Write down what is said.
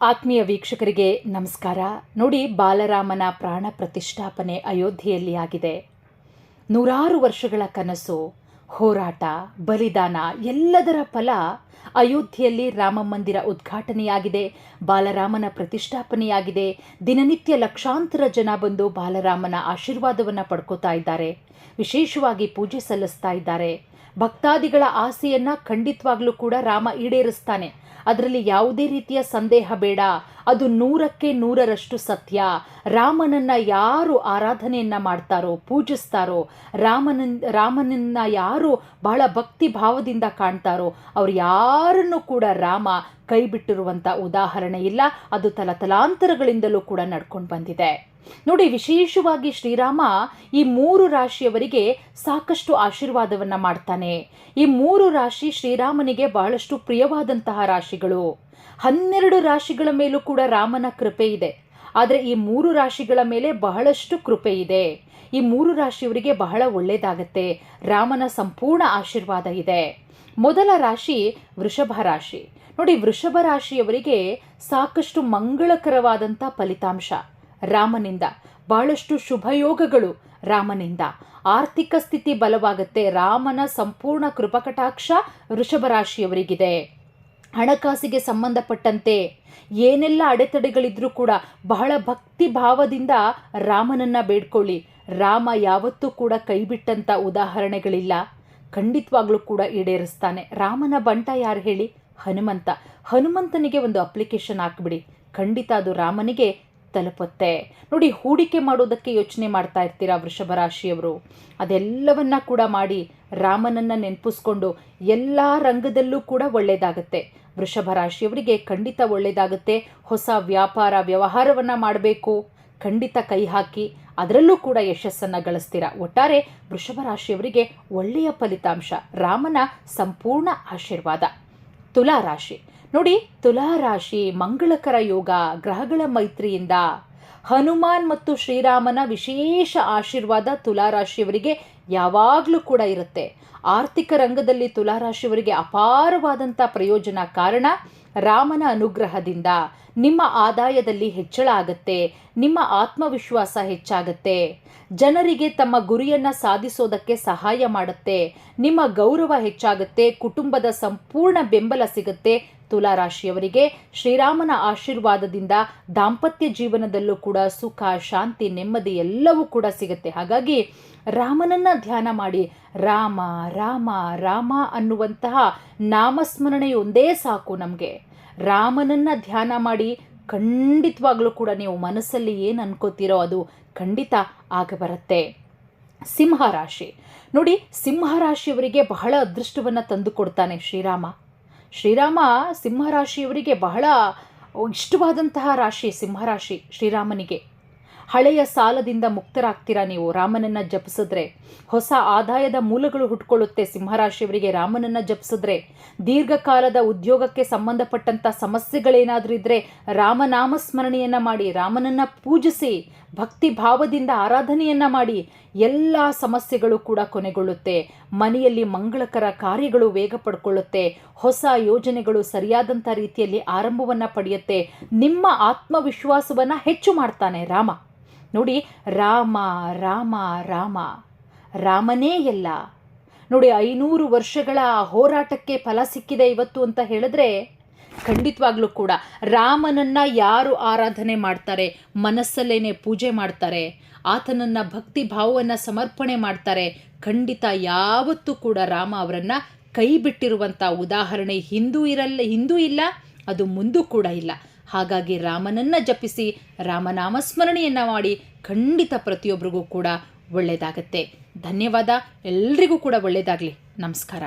ಆತ್ಮೀಯ ವೀಕ್ಷಕರಿಗೆ ನಮಸ್ಕಾರ. ನೋಡಿ, ಬಾಲರಾಮನ ಪ್ರಾಣ ಪ್ರತಿಷ್ಠಾಪನೆ ಅಯೋಧ್ಯೆಯಲ್ಲಿ ಆಗಿದೆ. ನೂರಾರು ವರ್ಷಗಳ ಕನಸು, ಹೋರಾಟ, ಬಲಿದಾನ, ಎಲ್ಲದರ ಫಲ ಅಯೋಧ್ಯೆಯಲ್ಲಿ ರಾಮ ಮಂದಿರ ಉದ್ಘಾಟನೆಯಾಗಿದೆ, ಬಾಲರಾಮನ ಪ್ರತಿಷ್ಠಾಪನೆಯಾಗಿದೆ. ದಿನನಿತ್ಯ ಲಕ್ಷಾಂತರ ಜನ ಬಂದು ಬಾಲರಾಮನ ಆಶೀರ್ವಾದವನ್ನು ಪಡ್ಕೋತಾ ಇದ್ದಾರೆ. ವಿಶೇಷವಾಗಿ ಪೂಜೆ ಸಲ್ಲಿಸ್ತಾ ಇದ್ದಾರೆ. ಭಕ್ತಾದಿಗಳ ಆಸೆಯನ್ನ ಖಂಡಿತವಾಗ್ಲೂ ಕೂಡ ರಾಮ ಈಡೇರಿಸ್ತಾನೆ. ಅದರಲ್ಲಿ ಯಾವುದೇ ರೀತಿಯ ಸಂದೇಹ ಬೇಡ. ಅದು ನೂರಕ್ಕೆ ನೂರರಷ್ಟು ಸತ್ಯ. ರಾಮನನ್ನ ಯಾರು ಆರಾಧನೆಯನ್ನ ಮಾಡ್ತಾರೋ, ಪೂಜಿಸ್ತಾರೋ ರಾಮನ ರಾಮನನ್ನ ಯಾರು ಬಹಳ ಭಕ್ತಿ ಭಾವದಿಂದ ಕಾಣ್ತಾರೋ, ಅವ್ರು ಯಾರನ್ನು ಕೂಡ ರಾಮ ಕೈ ಬಿಟ್ಟಿರುವಂಥ ಉದಾಹರಣೆ ಇಲ್ಲ. ಅದು ತಲತಲಾಂತರಗಳಿಂದಲೂ ಕೂಡ ನಡ್ಕೊಂಡು ಬಂದಿದೆ. ನೋಡಿ, ವಿಶೇಷವಾಗಿ ಶ್ರೀರಾಮ ಈ ಮೂರು ರಾಶಿಯವರಿಗೆ ಸಾಕಷ್ಟು ಆಶೀರ್ವಾದವನ್ನ ಮಾಡ್ತಾನೆ. ಈ ಮೂರು ರಾಶಿ ಶ್ರೀರಾಮನಿಗೆ ಬಹಳಷ್ಟು ಪ್ರಿಯವಾದಂತಹ ರಾಶಿಗಳು. ಹನ್ನೆರಡು ರಾಶಿಗಳ ಮೇಲೂ ಕೂಡ ರಾಮನ ಕೃಪೆ ಇದೆ. ಆದರೆ ಈ ಮೂರು ರಾಶಿಗಳ ಮೇಲೆ ಬಹಳಷ್ಟು ಕೃಪೆ ಇದೆ. ಈ ಮೂರು ರಾಶಿಯವರಿಗೆ ಬಹಳ ಒಳ್ಳೆಯದಾಗತ್ತೆ ರಾಮನ ಸಂಪೂರ್ಣ ಆಶೀರ್ವಾದ ಇದೆ. ಮೊದಲ ರಾಶಿ ವೃಷಭ ರಾಶಿ. ನೋಡಿ, ವೃಷಭ ರಾಶಿಯವರಿಗೆ ಸಾಕಷ್ಟು ಮಂಗಳಕರವಾದಂಥ ಫಲಿತಾಂಶ. ರಾಮನಿಂದ. ಬಹಳಷ್ಟು ಶುಭಯೋಗಗಳು ರಾಮನಿಂದ. ಆರ್ಥಿಕ ಸ್ಥಿತಿ ಬಲವಾಗುತ್ತೆ. ರಾಮನ ಸಂಪೂರ್ಣ ಕೃಪಕಟಾಕ್ಷ ವೃಷಭ ರಾಶಿಯವರಿಗಿದೆ ಹಣಕಾಸಿಗೆ ಸಂಬಂಧಪಟ್ಟಂತೆ ಏನೆಲ್ಲ ಅಡೆತಡೆಗಳಿದ್ರೂ ಕೂಡ ಬಹಳ ಭಕ್ತಿ ಭಾವದಿಂದ ರಾಮನನ್ನ ಬೇಡ್ಕೊಳ್ಳಿ. ರಾಮ ಯಾವತ್ತೂ ಕೂಡ ಕೈಬಿಟ್ಟಂತ ಉದಾಹರಣೆಗಳಿಲ್ಲ. ಖಂಡಿತವಾಗ್ಲೂ ಕೂಡ ಈಡೇರಿಸ್ತಾನೆ. ರಾಮನ ಬಂಟ ಯಾರು ಹೇಳಿ? ಹನುಮಂತ. ಹನುಮಂತನಿಗೆ ಒಂದು ಅಪ್ಲಿಕೇಶನ್ ಹಾಕ್ಬಿಡಿ. ಖಂಡಿತ ಅದು ರಾಮನಿಗೆ ತಲುಪುತ್ತೆ. ನೋಡಿ, ಹೂಡಿಕೆ ಮಾಡೋದಕ್ಕೆ ಯೋಚನೆ ಮಾಡ್ತಾ ಇರ್ತೀರಾ ವೃಷಭ ರಾಶಿಯವರು? ಅದೆಲ್ಲವನ್ನ ಕೂಡ ಮಾಡಿ ರಾಮನನ್ನ ನೆನಪಿಸ್ಕೊಂಡು ಎಲ್ಲ ರಂಗದಲ್ಲೂ ಕೂಡ ಒಳ್ಳೆಯದಾಗುತ್ತೆ ವೃಷಭ ರಾಶಿಯವರಿಗೆ ಖಂಡಿತ ಒಳ್ಳೆಯದಾಗುತ್ತೆ ಹೊಸ ವ್ಯಾಪಾರ ವ್ಯವಹಾರವನ್ನು ಮಾಡಬೇಕು. ಖಂಡಿತ ಕೈ ಹಾಕಿ ಅದರಲ್ಲೂ ಕೂಡ ಯಶಸ್ಸನ್ನು ಗಳಿಸ್ತೀರಾ? ಒಟ್ಟಾರೆ ವೃಷಭ ರಾಶಿಯವರಿಗೆ ಒಳ್ಳೆಯ ಫಲಿತಾಂಶ, ರಾಮನ ಸಂಪೂರ್ಣ ಆಶೀರ್ವಾದ. ತುಲಾ ರಾಶಿ. ನೋಡಿ ತುಲಾ ರಾಶಿ ಮಂಗಳಕರ ಯೋಗ ಗ್ರಹಗಳ ಮೈತ್ರಿಯಿಂದ ಹನುಮಾನ್ ಮತ್ತು ಶ್ರೀರಾಮನ ವಿಶೇಷ ಆಶೀರ್ವಾದ ತುಲಾ ರಾಶಿಯವರಿಗೆ ಯಾವಾಗಲೂ ಕೂಡ ಇರುತ್ತೆ. ಆರ್ಥಿಕ ರಂಗದಲ್ಲಿ ತುಲಾರಾಶಿಯವರಿಗೆ ಅಪಾರವಾದಂಥ ಪ್ರಯೋಜನ ಕಾರಣ ರಾಮನ ಅನುಗ್ರಹದಿಂದ ನಿಮ್ಮ ಆದಾಯದಲ್ಲಿ ಹೆಚ್ಚಳ ಆಗತ್ತೆ, ನಿಮ್ಮ ಆತ್ಮವಿಶ್ವಾಸ ಹೆಚ್ಚಾಗತ್ತೆ. ಜನರಿಗೆ ತಮ್ಮ ಗುರಿಯನ್ನ ಸಾಧಿಸೋದಕ್ಕೆ ಸಹಾಯ ಮಾಡುತ್ತೆ, ನಿಮ್ಮ ಗೌರವ ಹೆಚ್ಚಾಗುತ್ತೆ, ಕುಟುಂಬದ ಸಂಪೂರ್ಣ ಬೆಂಬಲ ಸಿಗುತ್ತೆ ತುಲಾರಾಶಿಯವರಿಗೆ ಶ್ರೀರಾಮನ ಆಶೀರ್ವಾದದಿಂದ ದಾಂಪತ್ಯ ಜೀವನದಲ್ಲೂ ಕೂಡ ಸುಖ, ಶಾಂತಿ, ನೆಮ್ಮದಿ ಎಲ್ಲವೂ ಕೂಡ ಸಿಗುತ್ತೆ. ಹಾಗಾಗಿ ರಾಮನನ್ನ ಧ್ಯಾನ ಮಾಡಿ ರಾಮ ರಾಮ ರಾಮ ಅನ್ನುವಂತಹ ನಾಮಸ್ಮರಣೆಯೊಂದೇ ಸಾಕು ನಮಗೆ. ರಾಮನನ್ನ ಧ್ಯಾನ ಮಾಡಿ ಖಂಡಿತವಾಗ್ಲೂ ಕೂಡ ನೀವು ಮನಸ್ಸಲ್ಲಿ ಏನು ಅನ್ಕೋತೀರೋ ಅದು ಖಂಡಿತ ಆಗ ಬರುತ್ತೆ. ಸಿಂಹರಾಶಿ ನೋಡಿ ಸಿಂಹರಾಶಿಯವರಿಗೆ ಬಹಳ ಅದೃಷ್ಟವನ್ನು ತಂದು ಕೊಡ್ತಾನೆ ಶ್ರೀರಾಮ. ಶ್ರೀರಾಮ ಸಿಂಹರಾಶಿಯವರಿಗೆ ಬಹಳ ಇಷ್ಟವಾದಂತಹ ರಾಶಿ ಸಿಂಹರಾಶಿ ಶ್ರೀರಾಮನಿಗೆ. ಹಳೆಯ ಸಾಲದಿಂದ ಮುಕ್ತರಾಗ್ತೀರಾ ನೀವು? ರಾಮನನ್ನ ಜಪಿಸಿದ್ರೆ. ಹೊಸ ಆದಾಯದ ಮೂಲಗಳು ಹುಟ್ಕೊಳ್ಳುತ್ತೆ ಸಿಂಹರಾಶಿಯವರಿಗೆ ರಾಮನನ್ನ ಜಪಿಸಿದ್ರೆ ದೀರ್ಘಕಾಲದ ಉದ್ಯೋಗಕ್ಕೆ ಸಂಬಂಧಪಟ್ಟಂತ ಸಮಸ್ಯೆಗಳೇನಾದರೂ ಇದ್ರೆ ರಾಮನಾಮ ಸ್ಮರಣೆಯನ್ನ ಮಾಡಿ, ರಾಮನನ್ನ ಪೂಜಿಸಿ, ಭಕ್ತಿ ಭಾವದಿಂದ ಆರಾಧನೆಯನ್ನ ಮಾಡಿ, ಎಲ್ಲ ಸಮಸ್ಯೆಗಳು ಕೂಡ ಕೊನೆಗೊಳ್ಳುತ್ತೆ. ಮನೆಯಲ್ಲಿ ಮಂಗಳಕರ ಕಾರ್ಯಗಳು ವೇಗ ಪಡ್ಕೊಳ್ಳುತ್ತೆ. ಹೊಸ ಯೋಜನೆಗಳು ಸರಿಯಾದಂಥ ರೀತಿಯಲ್ಲಿ ಆರಂಭವನ್ನು ಪಡೆಯುತ್ತೆ. ನಿಮ್ಮ ಆತ್ಮವಿಶ್ವಾಸವನ್ನು ಹೆಚ್ಚು ಮಾಡ್ತಾನೆ ರಾಮ. ನೋಡಿ, ರಾಮ ರಾಮ ರಾಮ. ರಾಮನೇ ಎಲ್ಲ. ನೋಡಿ, ಐನೂರು ವರ್ಷಗಳ ಹೋರಾಟಕ್ಕೆ ಫಲ ಸಿಕ್ಕಿದೆ ಇವತ್ತು ಅಂತ ಹೇಳಿದ್ರೆ ಖಂಡಿತವಾಗ್ಲೂ ಕೂಡ ರಾಮನನ್ನ ಯಾರು ಆರಾಧನೆ ಮಾಡ್ತಾರೆ, ಮನಸ್ಸಲ್ಲೇನೆ ಪೂಜೆ ಮಾಡ್ತಾರೆ, ಆತನನ್ನ ಭಕ್ತಿ ಭಾವವನ್ನು ಸಮರ್ಪಣೆ ಮಾಡ್ತಾರೆ, ಖಂಡಿತ ಯಾವತ್ತೂ ಕೂಡ ರಾಮ ಅವರನ್ನು ಕೈ ಬಿಟ್ಟಿರುವಂಥ ಉದಾಹರಣೆ ಹಿಂದೂ ಇರಲ್ಲ ಹಿಂದೂ ಇಲ್ಲ, ಅದು ಮುಂದೂ ಕೂಡ ಇಲ್ಲ. ಹಾಗಾಗಿ ರಾಮನನ್ನ ಜಪಿಸಿ ರಾಮನಾಮಸ್ಮರಣೆಯನ್ನು ಮಾಡಿ ಖಂಡಿತ ಪ್ರತಿಯೊಬ್ಬರಿಗೂ ಕೂಡ ಒಳ್ಳೆಯದಾಗತ್ತೆ ಧನ್ಯವಾದ. ಎಲ್ರಿಗೂ ಕೂಡ ಒಳ್ಳೆಯದಾಗಲಿ ನಮಸ್ಕಾರ.